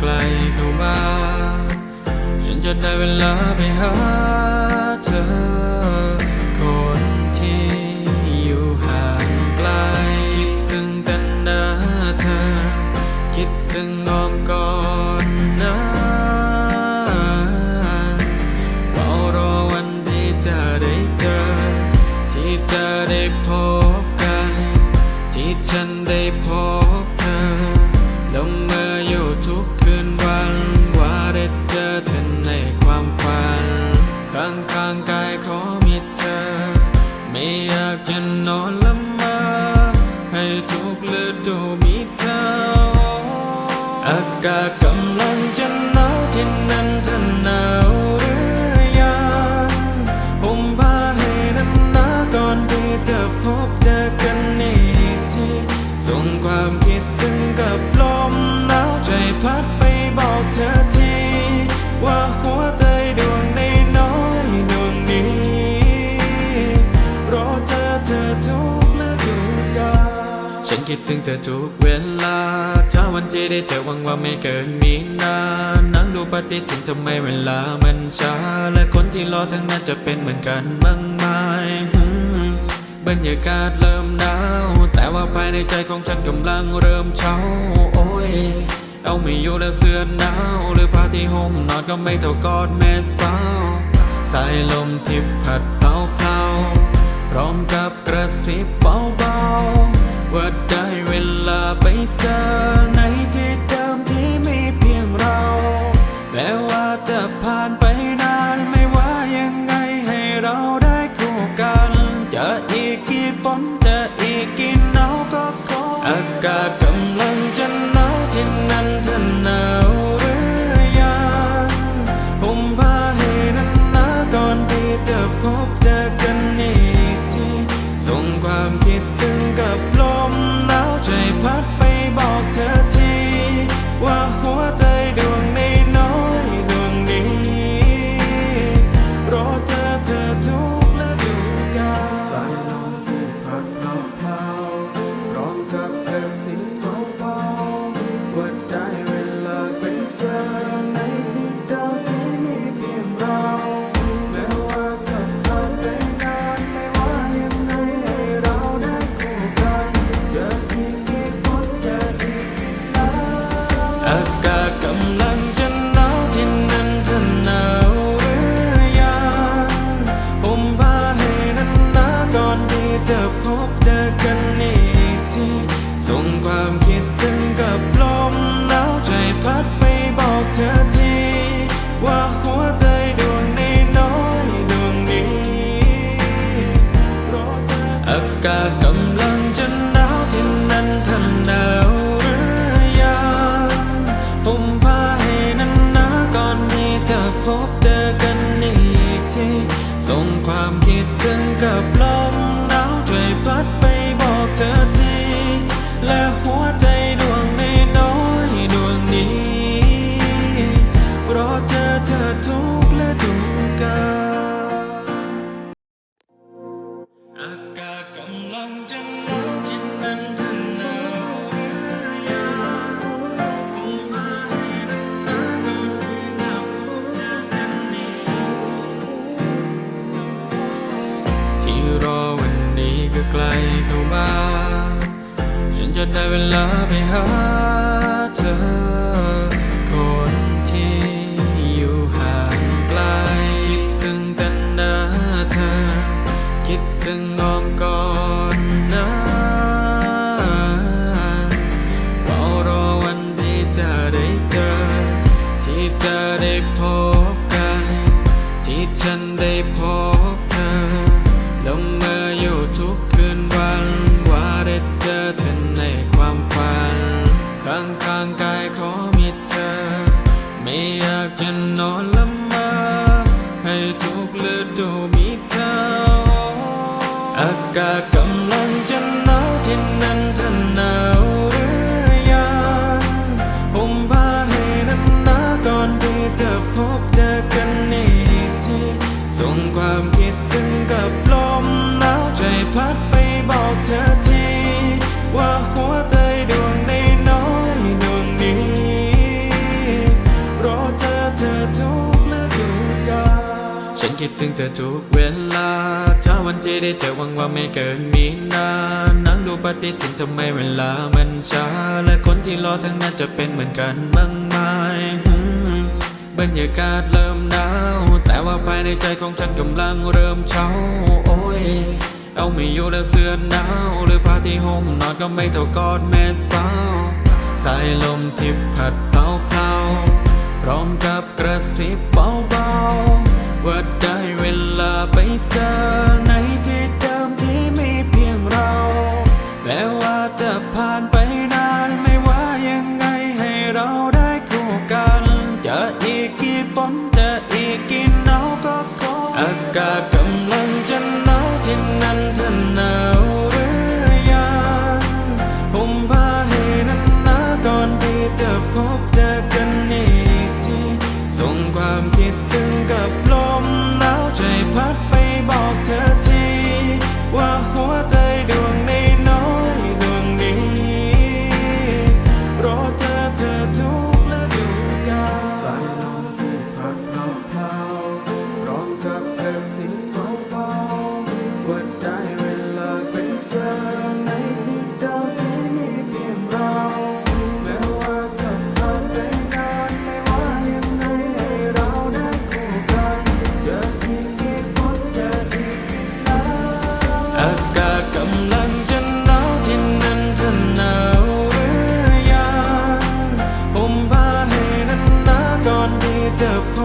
ก็ใกลเข้ามา ฉันจะได้เวลาไปหาเธอ คนที่อยู่ห่างไกล คิดถึงแต่หน้าเธอ คิดถึงอ้อมกอดนะเฝ้ารอวันที่จะได้เจอ ที่จะได้พบกัน ที่ฉันได้พบ กาศกำลังจะหนาวที่นั่นเธอหนาวหรือยังผมพาให้นั้นหนาก่อนที่จะพบเจอกันอีกทีส่งความคิดถึงกับลมหนาวใจพัดไปบอกเธอทีว่าหัวใจดวงในน้อยดวงนี้รอเจอเธอทุกฤดูกาลฉันคิดถึงเธอทุกเวลา วันที่ได้เจอหวังว่าไม่เกินมีนานั่งดูปฏิทินทำไมเวลามันช้า และคนที่รอทั้งนั้นจะเป็นเหมือนกันมั้งไหมบรรยากาศเริ่มหนาว แต่ว่าภายในใจของฉันกำลังเริ่มเช้า โอ้ย เอาไม่อยู่แล้วเสื้อหนาว หรือผ้าที่ห่มนอนก็ไม่เท่ากอดแม่สาวสายลมที่พัดเผาเผาพร้อมกับกระซิบเบาๆ ว่าได้เวลาไปเจอในที่ ก่อนที่จะพบเจอกันอีกทีส่งความคิดถึงกับลมหนาวใจพัดไปบอกเธอทีว่าหัวใจดวงในน้อยดวงนี้อากาศกำลังจะหนาวที่นั่นเธอหนาวหรือยังผมพาให้นั้นนะก่อนที่จะพบเจอกันอีกทีส่งความคิดถึงกับ ดูกาอากาศกำลังจะหนาวที่นั่นเธอหนาวหรือยังผมมาให้นั้นนะก่อนที่จะพบเจอกันอีกทีที่รอวันนี้ก็ใกล้เข้ามาฉันจะได้เวลาไปหาเธอ ข้างข้างกายขอมีเธอ ไม่อยากจะนอนละเมอให้ทุกฤดูมีเธออากาศ คิดถึงเธอทุกเวลาถ้าวันที่ได้เจอหวังว่าไม่เกินมีนานั่งดูปฏิทินทำไมเวลามันช้า และคนที่รอทั้งนั้นจะเป็นเหมือนกันบ้างไหมบรรยากาศเริ่มหนาวแต่ว่าภายในใจของฉันกำลังเริ่มเช้าโอ้ยเอาไม่อยู่แล้วเสื้อหนาวหรือผ้าที่ห่มนอนก็ไม่เท่ากอดแม่สาวสายลมที่พัดเผาเผาพร้อมกับกระซิบเบาๆ ว่าได้เวลาไปเจอในที่เดิมที่มีเพียงเราแม้ว่าจะผ่านไปนานไม่ว่ายังไงให้เราได้คู่กันจะอีกกี่ฝนจะอีกกี่หนาวก็ขออากาศ รื